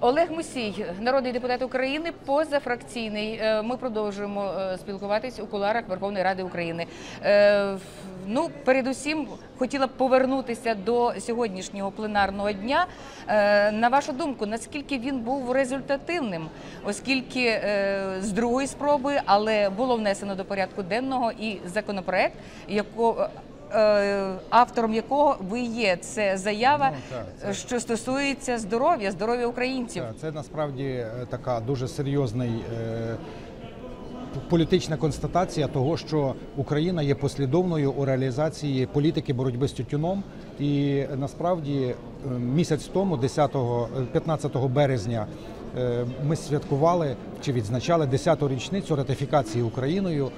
Олег Мусій, народний депутат України, позафракційний. Е, Ми продовжуємо е, спілкуватись у куларах Верховної Ради України. Е, Ну, передусім, хотіла б повернутися до сьогоднішнього пленарного дня. На вашу думку, наскільки він був результативним, оскільки з другої спроби, але було внесено до порядку денного і законопроект, якого автором якого ви є, це заява, Ну, так, що стосується здоров'я, здоров'я українців. Це насправді е, така дуже серйозний. е, Політична констатація того, що Україна є послідовною у реалізації політики боротьби з тютюном, і е, насправді е, місяць тому, 10, е, 15 березня, е, ми святкували чи відзначали 10-ту річницю ратифікації Україною е,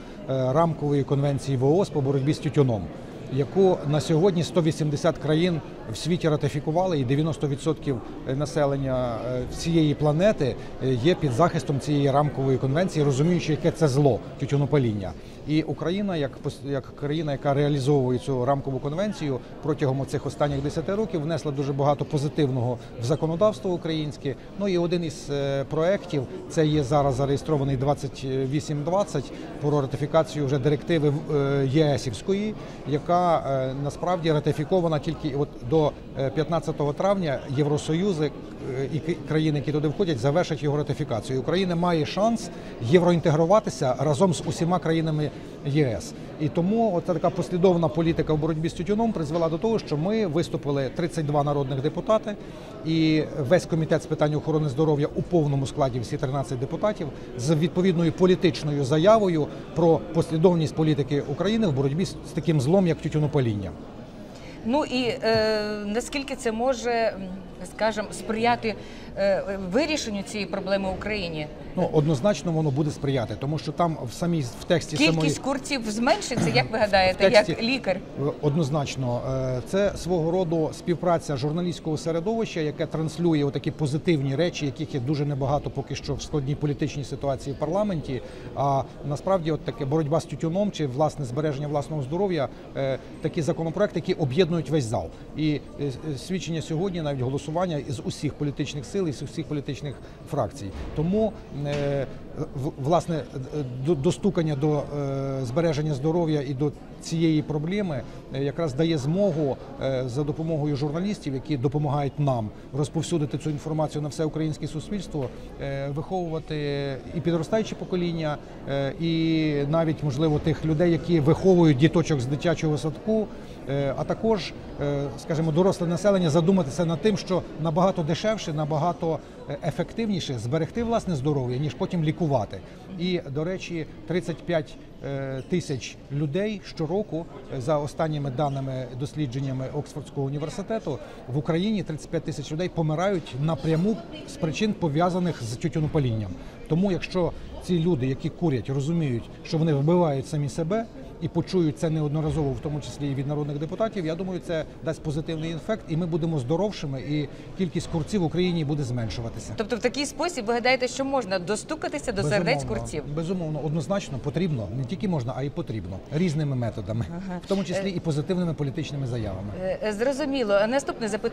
рамкової конвенції ВООЗ по боротьбі з тютюном яку на сьогодні 180 країн в світі ратифікували, і 90% населення е, всієї планети е, є під захистом цієї рамкової конвенції, розуміючи, яке це зло тютюнопаління. І Україна, як як країна, яка реалізовує цю рамкову конвенцію протягом цих останніх 10 років, внесла дуже багато позитивного в законодавство українське. Ну і один із е, проєктів це є зараз зареєстрований 2820 про ратифікацію вже директиви е, ЄСівської, яка е, насправді ратифікована тільки от до е, 15 травня Євросоюзи е, і країни, які туди входять, завершать його ратифікацію. Україна має шанс євроінтегруватися разом з усіма країнами ЄС. І тому от така послідовна політика в боротьбі з тютюном призвела до того, що ми виступили 32 народних депутати, і весь комітет з питань охорони здоров'я у повному складі, всі 13 депутатів, з відповідною політичною заявою про послідовність політики України в боротьбі з таким злом, як тютюнопаління. Ну і е, наскільки це може, скажімо, сприяти е, вирішенню цієї проблеми в Україні? Ну однозначно воно буде сприяти, тому що там в самій в тексті самої Кількість курців зменшиться, як ви гадаєте, тексті- як лікар? Однозначно, Е, це свого роду співпраця журналістського середовища, яке транслює такі позитивні речі, яких є дуже небагато поки що в складній політичній ситуації в парламенті. А насправді, от таке боротьба з тютюном чи власне збереження власного здоров'я, е, такі законопроекти, які об'єднують весь зал. І е, е, свідчення сьогодні, навіть голосування з усіх політичних сил і з усіх політичних фракцій. Тому е, власне е, достукання до е, збереження здоров'я і до цієї проблеми е, якраз дає змогу е, за допомогою журналістів, які допомагають нам розповсюдити цю інформацію на все українське суспільство, е, виховувати і підростаючі покоління, е, і навіть можливо тих людей, які виховують діточок з дитячого садку. Е, А також, е, скажімо, доросле населення задуматися над тим, що набагато дешевше, набагато е, ефективніше зберегти власне здоров'я, ніж потім лікувати. І до речі, 35 е, тисяч людей щороку е, за останніми даними дослідженнями Оксфордського університету в Україні 35 тисяч людей помирають напряму з причин пов'язаних з тютюнопалінням. Тому, якщо ці люди, які курять, розуміють, що вони вбивають самі себе і почують це неодноразово, в тому числі і від народних депутатів, я думаю, це дасть позитивний ефект, і ми будемо здоровшими, і кількість курців в Україні буде зменшуватися. Тобто, в такий спосіб ви гадаєте, що можна достукатися до сердець курців? Безумовно, однозначно потрібно, не тільки можна, а й потрібно різними методами, в тому числі і позитивними політичними заявами. Е, Зрозуміло. Наступне запитання.